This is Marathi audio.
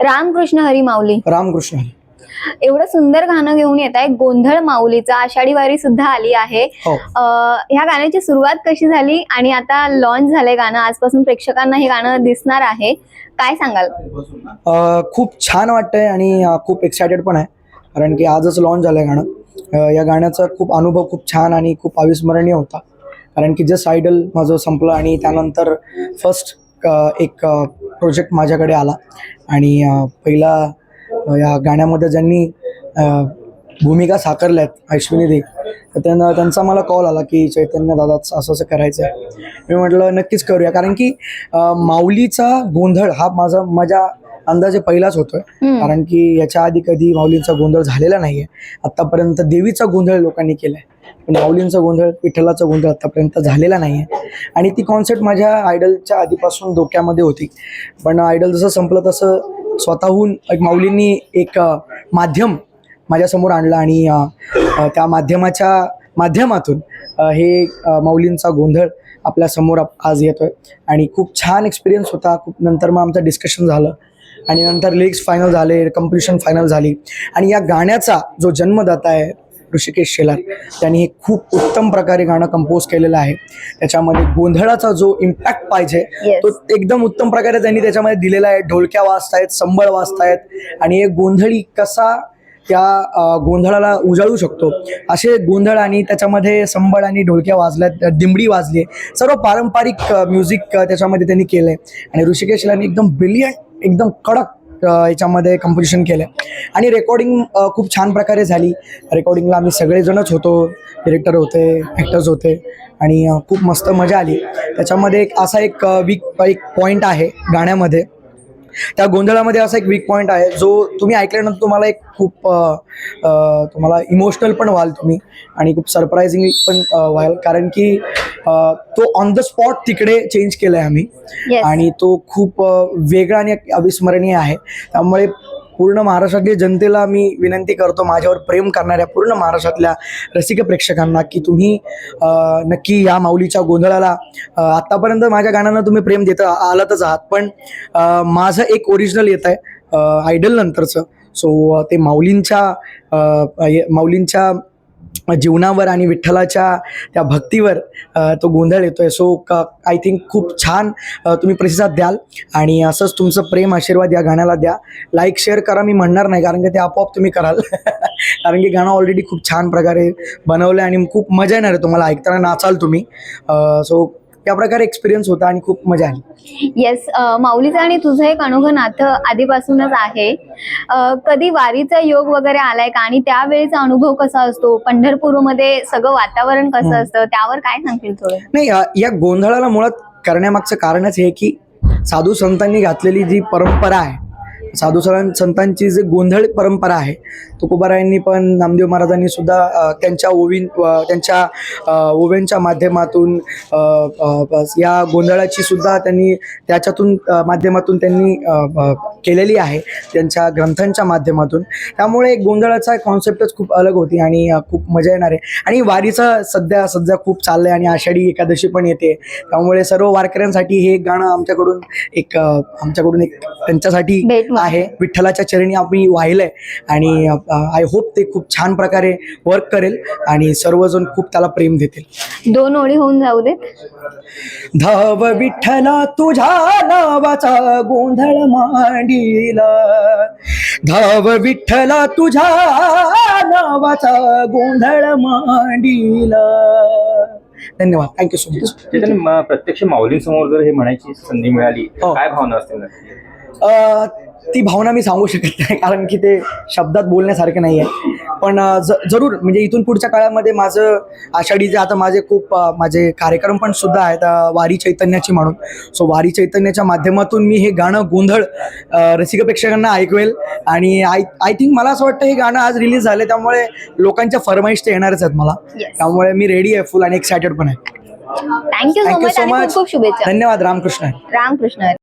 रामकृष्ण हरी माऊली. रामकृष्ण हरी. एवढं सुंदर गाणं घेऊन येत आहे गोंधळ माऊलीचा. आषाढी वारी सुद्धा आली आहे. हो. अं, ह्या गाण्याची सुरुवात कशी झाली आणि आता लॉन्च झालंय गाणं. आजपासून प्रेक्षकांना हे गाणं दिसणार आहे. काय सांगाल? अ, खूप छान वाटतंय आणि अ, खूप एक्सायटेड पण आहे. कारण की आजच लॉन्च झालंय गाणं. अ, या गाण्याचा खूप अनुभव खूप छान आणि खूप अविस्मरणीय होता. कारण की जस्ट आयडल माझं संपलं आणि त्यानंतर फर्स्ट एक प्रोजेक्ट माझ्याकडे आला. आणि पहिला या गाण्यामध्ये ज्यांनी भूमिका भूमिका साकारल्यात अश्विनी दे तर त्यांना त्यांचा मला कॉल आला की चैतन्य दादा असं असं करायचं आहे मी म्हटलं नक्कीच करूया. कारण की माऊलीचा गोंधळ हा माझा माझ्या अंदाजे पहिलाच होतोय. कारण की याच्या आधी कधी माऊलींचा गोंधळ झालेला नाहीये. आतापर्यंत देवीचा गोंधळ लोकांनी केलाय. पण माऊलींचा गोंधळ विठ्ठलाचा गोंधळ आतापर्यंत झालेला नाहीये. आणि ती कॉन्सेप्ट माझ्या आयडलच्या आधीपासून डोक्यामध्ये होती. पण आयडल जसं संपलं तसं स्वतःहून एक माऊलींनी एक माध्यम माझ्यासमोर आणलं आणि त्या माध्यमाच्या माध्यमातून हे माऊलींचा गोंधळ आपल्यासमोर आज येतोय. आणि खूप छान एक्सपिरियन्स होता. खूप नंतर मग आमचं डिस्कशन झालं. आणि नंतर लिरिक्स फायनल झाले कम्पोजिशन फायनल झाली. आणि या गाण्याचा जो जन्मदाता आहे ऋषिकेश शेलार त्यांनी हे खूप उत्तम प्रकारे गाणं कंपोज केलेलं आहे. त्याच्यामध्ये गोंधळाचा जो इम्पॅक्ट पाहिजे Yes. तो एकदम उत्तम प्रकारे त्यांनी त्याच्यामध्ये दिलेला आहे. ढोलक्या वाजतायत संबळ वाजतायत आणि एक गोंधळी कसा त्या गोंधळाला उजाळू शकतो. असे गोंधळ आणि त्याच्यामध्ये संबळ आणि ढोलक्या वाजल्यात दिमडी वाजली सर्व पारंपरिक म्युझिक त्याच्यामध्ये त्यांनी केलंय. आणि ऋषिकेश एकदम ब्रिलियंट एकदम कडक याच्यामध्ये कंपोजिशन केलं आणि रेकॉर्डिंग खूप छान प्रकारे झाली. रेकॉर्डिंगला आम्ही सगळेजणच होतो. डिरेक्टर होते ॲक्टर्स होते. आणि खूप मस्त मजा आली. त्याच्यामध्ये एक असा एक वीक एक पॉईंट आहे गाण्यामध्ये. त्या गोंधळामध्ये असा एक वीक पॉईंट आहे जो तुम्ही ऐकल्यानंतर तुम्हाला एक खूप तुम्हाला इमोशनल पण व्हाल तुम्ही आणि खूप सरप्रायझिंग पण व्हाल. कारण की तो ऑन द स्पॉट तिकडे चेंज केला आहे आम्ही. आणि तो खूप वेगळा आणि अविस्मरणीय आहे. त्यामुळे पूर्ण महाराष्ट्रातल्या जनतेला मी विनंती करतो माझ्यावर प्रेम करणाऱ्या पूर्ण महाराष्ट्रातल्या रसिक प्रेक्षकांना की तुम्ही नक्की या माऊलीच्या गोंधळाला आत्तापर्यंत माझ्या गाण्यांना तुम्ही प्रेम देत आलातच आहात. पण माझं एक ओरिजिनल येत आहे आयडल नंतरचं. सो ते माऊलींच्या ये- माऊलींच्या जीवनावर आणि विठ्ठलाच्या त्या भक्तीवर तो गोंधळ येतोय. सो आय थिंक खूप छान तुम्ही प्रतिसाद द्याल. आणि असंच तुमचं प्रेम आशीर्वाद या गाण्याला द्या. लाईक शेअर करा मी म्हणणार नाही कारण की ते आपोआप तुम्ही कराल. कारण की गाणं ऑलरेडी खूप छान प्रकारे बनवलं आहे आणि खूप मजा येणार आहे तुम्हाला ऐकताना नाचाल तुम्ही. सो त्या प्रकारे एक्सपिरियन्स होता आणि खूप मजा आली. येस माऊलीचं आणि तुझं एक अनोखं नातं आधीपासूनच आहे. कधी वारीचा योग वगैरे आलाय का? आणि त्यावेळेचा अनुभव कसा असतो? पंढरपूरमध्ये सगळं वातावरण कसं. असतं? त्यावर काय सांगतील थोडं? नाही या- या गोंधळाला मुळात करण्यामागचं कारणच हे की साधू संतांनी घातलेली जी परंपरा आहे साधू संतांची जी गोंधळ परंपरा आहे तुकोबारायांनी पण नामदेव महाराजांनी सुद्धा त्यांच्या ओवीं त्यांच्या ओव्यांच्या माध्यमातून या गोंधळाची सुद्धा त्यांनी त्याच्यातून माध्यमातून त्यांनी केलेली आहे त्यांच्या ग्रंथांच्या माध्यमातून. त्यामुळे गोंधळाचा कॉन्सेप्टच खूप अलग होती आणि खूप मजा येणार आहे. आणि वारीचं सध्या सध्या खूप चाललंय आणि आषाढी एकादशी पण येते. त्यामुळे सर्व वारकऱ्यांसाठी हे गाणं आमच्याकडून एक आमच्याकडून एक त्यांच्यासाठी आहे. विठ्ठलाच्या चरणी आम्ही वाहिलंय. आणि आय होप ते खूप छान प्रकारे वर्क करेल आणि सर्वजण खूप त्याला प्रेम देतील. दोन ओळी होऊन जाऊ देत. धाव विठ्ठला तुझ्या नावाचा गोंधळ मांडीला. धाव विठ्ठला तुझ्या नावाचा गोंधळ मांडीला. धन्यवाद. थँक्यू सो मच प्रत्यक्ष माऊलींसमोर जर हे म्हणायची संधी मिळाली हो. काय भावना असतील नक्की? अ, ती भावना मी सांगू शकत नाही कारण की ते शब्दात बोलण्यासारखे नाही आहे पण जरूर म्हणजे इथून पुढच्या काळामध्ये माझं आषाढीचे आता माझे खूप माझे कार्यक्रम पण सुद्धा आहेत वारी चैतन्याची म्हणून. सो वारी चैतन्याच्या माध्यमातून मी हे गाणं गोंधळ रसिक प्रेक्षकांना ऐकवेल. आणि आय आय थिंक मला असं वाटतं हे गाणं आज रिलीज झालं त्यामुळे लोकांच्या फरमाईश ते येणारच आहेत मला. त्यामुळे मी रेडी आहे फुल आणि एक्सायटेड पण आहे. थँक्यू सो मच खूप शुभेच्छा. धन्यवाद रामकृष्ण. रामकृष्ण.